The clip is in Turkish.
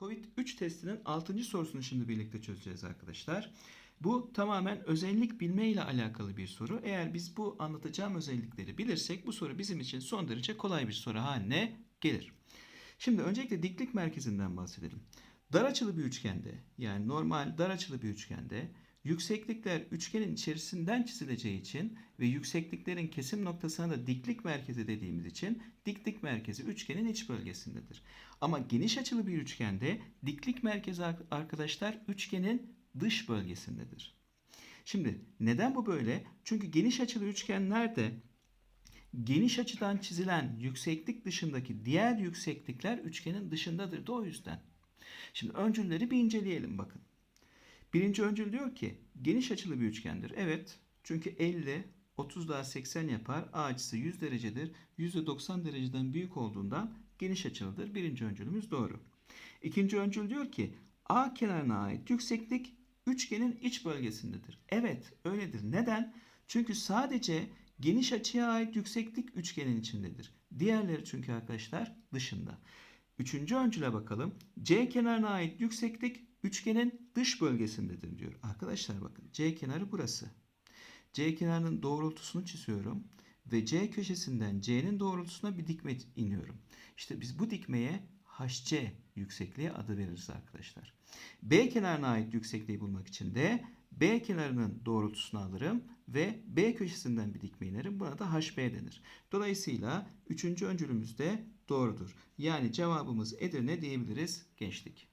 Covid-3 testinin 6. sorusunu şimdi birlikte çözeceğiz arkadaşlar. Bu tamamen özellik bilme ile alakalı bir soru. Eğer biz bu anlatacağım özellikleri bilirsek bu soru bizim için son derece kolay bir soru haline gelir. Şimdi öncelikle diklik merkezinden bahsedelim. Dar açılı bir üçgende yani normal dar açılı bir üçgende yükseklikler üçgenin içerisinden çizileceği için ve yüksekliklerin kesim noktasına da diklik merkezi dediğimiz için diklik merkezi üçgenin iç bölgesindedir. Ama geniş açılı bir üçgende diklik merkezi arkadaşlar üçgenin dış bölgesindedir. Şimdi neden bu böyle? Çünkü geniş açılı üçgenlerde geniş açıdan çizilen yükseklik dışındaki diğer yükseklikler üçgenin dışındadır da o yüzden. Şimdi öncülleri bir inceleyelim bakın. Birinci öncül diyor ki geniş açılı bir üçgendir. Evet çünkü 50 30 daha 80 yapar. A açısı 100 derecedir. %90 dereceden büyük olduğundan geniş açılıdır. Birinci öncülümüz doğru. İkinci öncül diyor ki A kenarına ait yükseklik üçgenin iç bölgesindedir. Evet öyledir. Neden? Çünkü sadece geniş açıya ait yükseklik üçgenin içindedir. Diğerleri çünkü arkadaşlar dışında. Üçüncü öncüle bakalım. C kenarına ait yükseklik üçgenin dış bölgesindedir diyor. Arkadaşlar bakın C kenarı burası. C kenarının doğrultusunu çiziyorum ve C köşesinden C'nin doğrultusuna bir dikme iniyorum. İşte biz bu dikmeye HC yüksekliği adı veririz arkadaşlar. B kenarına ait yüksekliği bulmak için de B kenarının doğrultusunu alırım ve B köşesinden bir dikme inerim. Buna da HB denir. Dolayısıyla üçüncü öncülümüz de doğrudur. Yani cevabımız Edirne diyebiliriz gençlik.